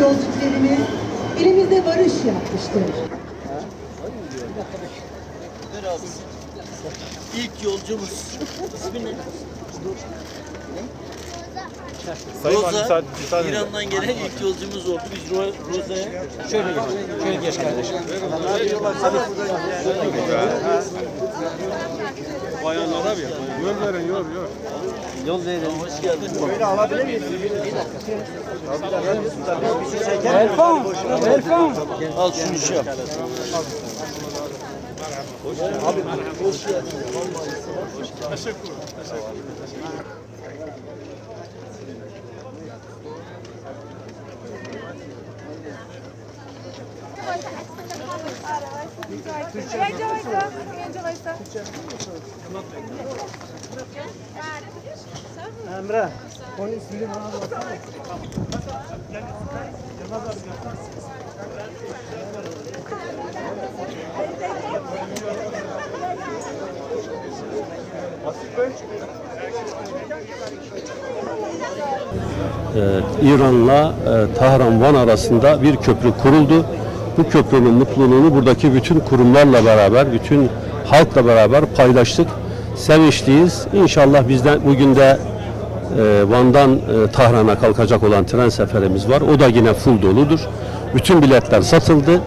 yolculuklarımız elimizde varış yapmıştır. İlk yolcumuz. İsmi ne? Sayın Roza, müsaade- müsaade edin. İran'dan gelen ilk yolcumuz oldu. Biz Ro- Roza'ya Şöyle geç. Şöyle geç kardeşim. Bayanlara bir yol verin yol yol. Yol verelim. hoş geldin. Erfan. Erfan. Al şunu şey yap. Yenge Vaysa, Yenge Vaysa. Emre. Ee, İran'la e, Tahran-Van arasında bir köprü kuruldu. Bu köprünün mutluluğunu buradaki bütün kurumlarla beraber, bütün halkla beraber paylaştık. Sevinçliyiz. İnşallah bizden bugün de e, Van'dan e, Tahran'a kalkacak olan tren seferimiz var. O da yine full doludur. Bütün biletler satıldı.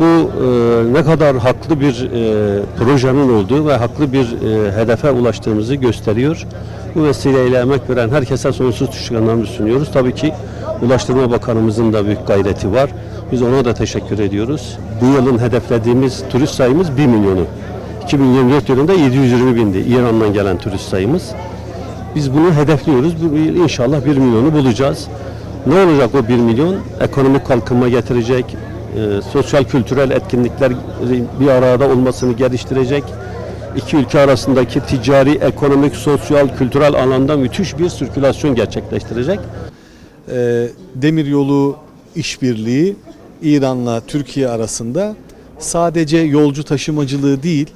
Bu e, ne kadar haklı bir e, projenin olduğu ve haklı bir e, hedefe ulaştığımızı gösteriyor. Bu vesileyle emek veren herkese sonsuz teşekkürlerimizi sunuyoruz. Tabii ki Ulaştırma Bakanımızın da büyük gayreti var. Biz ona da teşekkür ediyoruz. Bu yılın hedeflediğimiz turist sayımız 1 milyonu. 2024 yılında 720 bindi İran'dan gelen turist sayımız. Biz bunu hedefliyoruz. İnşallah 1 milyonu bulacağız. Ne olacak o 1 milyon? Ekonomik kalkınma getirecek, e, sosyal kültürel etkinlikler bir arada olmasını geliştirecek. İki ülke arasındaki ticari, ekonomik, sosyal, kültürel alanda müthiş bir sirkülasyon gerçekleştirecek. e, demiryolu işbirliği İran'la Türkiye arasında sadece yolcu taşımacılığı değil,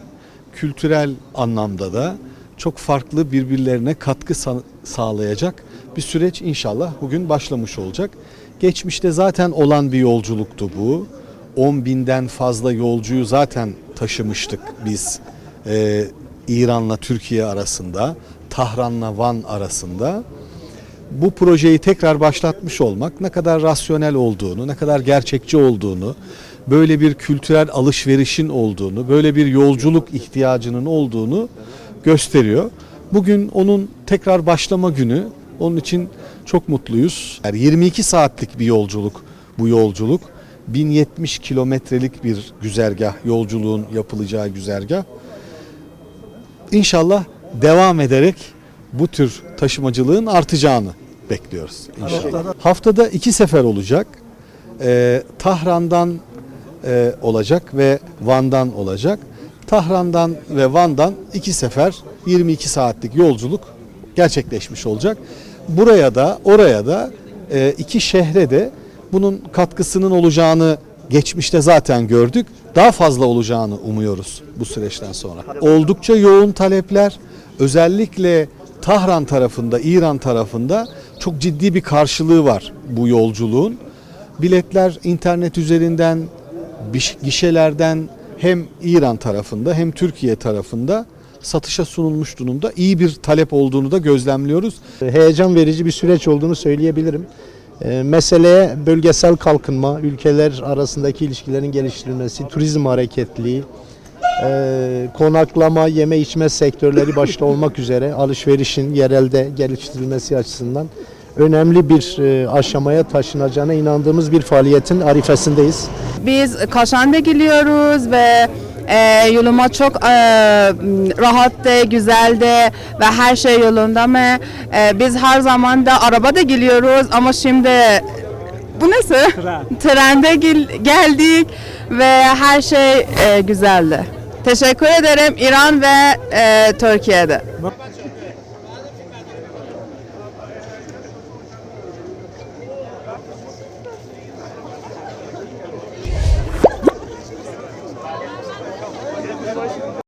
kültürel anlamda da çok farklı birbirlerine katkı sa- sağlayacak bir süreç inşallah bugün başlamış olacak. Geçmişte zaten olan bir yolculuktu bu. 10 binden fazla yolcuyu zaten taşımıştık biz e, İran'la Türkiye arasında, Tahran'la Van arasında bu projeyi tekrar başlatmış olmak ne kadar rasyonel olduğunu, ne kadar gerçekçi olduğunu, böyle bir kültürel alışverişin olduğunu, böyle bir yolculuk ihtiyacının olduğunu gösteriyor. Bugün onun tekrar başlama günü. Onun için çok mutluyuz. Yani 22 saatlik bir yolculuk bu yolculuk. 1070 kilometrelik bir güzergah, yolculuğun yapılacağı güzergah. İnşallah devam ederek bu tür taşımacılığın artacağını bekliyoruz inşallah. Haftada iki sefer olacak. Ee, Tahran'dan e, olacak ve Van'dan olacak. Tahran'dan ve Van'dan iki sefer 22 saatlik yolculuk gerçekleşmiş olacak. Buraya da oraya da e, iki şehre de bunun katkısının olacağını geçmişte zaten gördük. Daha fazla olacağını umuyoruz bu süreçten sonra. Oldukça yoğun talepler özellikle Tahran tarafında, İran tarafında çok ciddi bir karşılığı var bu yolculuğun. Biletler internet üzerinden, gişelerden hem İran tarafında hem Türkiye tarafında satışa sunulmuş durumda. İyi bir talep olduğunu da gözlemliyoruz. heyecan verici bir süreç olduğunu söyleyebilirim. Ee, Meseleye bölgesel kalkınma, ülkeler arasındaki ilişkilerin geliştirilmesi, turizm hareketliliği, e, konaklama, yeme içme sektörleri başta olmak üzere alışverişin yerelde geliştirilmesi açısından önemli bir e, aşamaya taşınacağına inandığımız bir faaliyetin arifesindeyiz. Biz Kaşan'da gidiyoruz ve e, yoluma çok e, rahattı, güzeldi ve her şey yolunda mı? E, biz her zaman da arabada geliyoruz ama şimdi bu nasıl? Trende gel- geldik ve her şey e, güzeldi. Teşekkür ederim İran ve e, Türkiye'de.